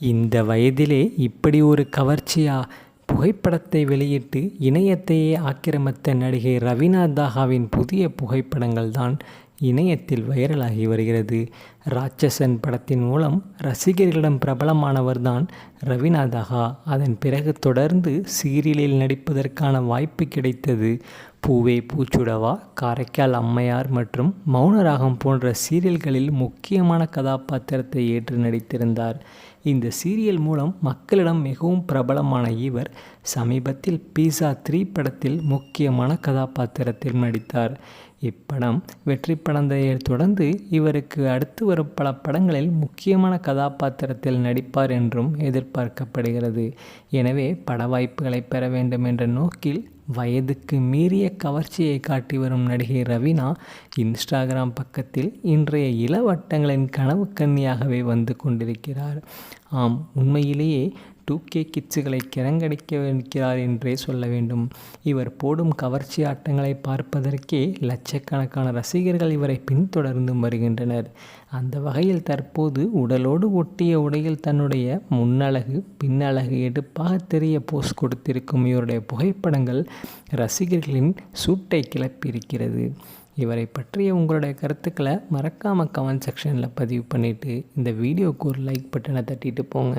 இந்த வயதிலே இப்படி ஒரு கவர்ச்சியா புகைப்படத்தை வெளியிட்டு இணையத்தையே ஆக்கிரமித்த நடிகை ரவீனா தாகாவின் புதிய புகைப்படங்கள் தான் இணையத்தில் வைரலாகி வருகிறது. ராட்சசன் படத்தின் மூலம் ரசிகர்களிடம் பிரபலமானவர் தான் ரவீனா அதன் பிறகு தொடர்ந்து சீரியலில் நடிப்பதற்கான வாய்ப்பு கிடைத்தது. பூவே பூச்சுடவா காரைக்கால் அம்மையார் மற்றும் மௌனராகம் போன்ற சீரியல்களில் முக்கியமான கதாபாத்திரத்தை ஏற்று நடித்திருந்தார். இந்த சீரியல் மூலம் மக்களிடம் மிகவும் பிரபலமான இவர் சமீபத்தில் பீஸா த்ரீ படத்தில் முக்கியமான கதாபாத்திரத்தில் நடித்தார். இப்படம் வெற்றி படந்தையை தொடர்ந்து இவருக்கு அடுத்து வரும் பல படங்களில் முக்கியமான கதாபாத்திரத்தில் நடிப்பார் என்றும் எதிர்பார்க்கப்படுகிறது. எனவே பட வாய்ப்புகளை பெற வேண்டும் என்ற நோக்கில் வயதுக்கு மீறிய கவர்ச்சியை காட்டி வரும் நடிகை ரவீனா இன்ஸ்டாகிராம் பக்கத்தில் இன்றைய இளவட்டங்களின் கனவு கன்னியாகவே வந்து கொண்டிருக்கிறார். ஆம் உண்மையிலேயே டூ கே கிட்ஸுகளை கிறங்கடிக்க வைக்கிறார் என்றே சொல்ல வேண்டும். இவர் போடும் கவர்ச்சி ஆட்டங்களை பார்ப்பதற்கே லட்சக்கணக்கான ரசிகர்கள் இவரை பின்தொடர்ந்தும் வருகின்றனர். அந்த வகையில் தற்போது உடலோடு ஒட்டிய உடையில் தன்னுடைய முன்னழகு பின்னழகு எடுப்பாக தெரிய போஸ் கொடுத்திருக்கும் இவருடைய புகைப்படங்கள் ரசிகர்களின் சூட்டை கிளப்பியிருக்கிறது. இவரை பற்றிய உங்களுடைய கருத்துக்களை மறக்காமல் கமெண்ட் செக்ஷனில் பதிவு பண்ணிவிட்டு இந்த வீடியோவுக்கு ஒரு லைக் பட்டனை தட்டிட்டு போங்க.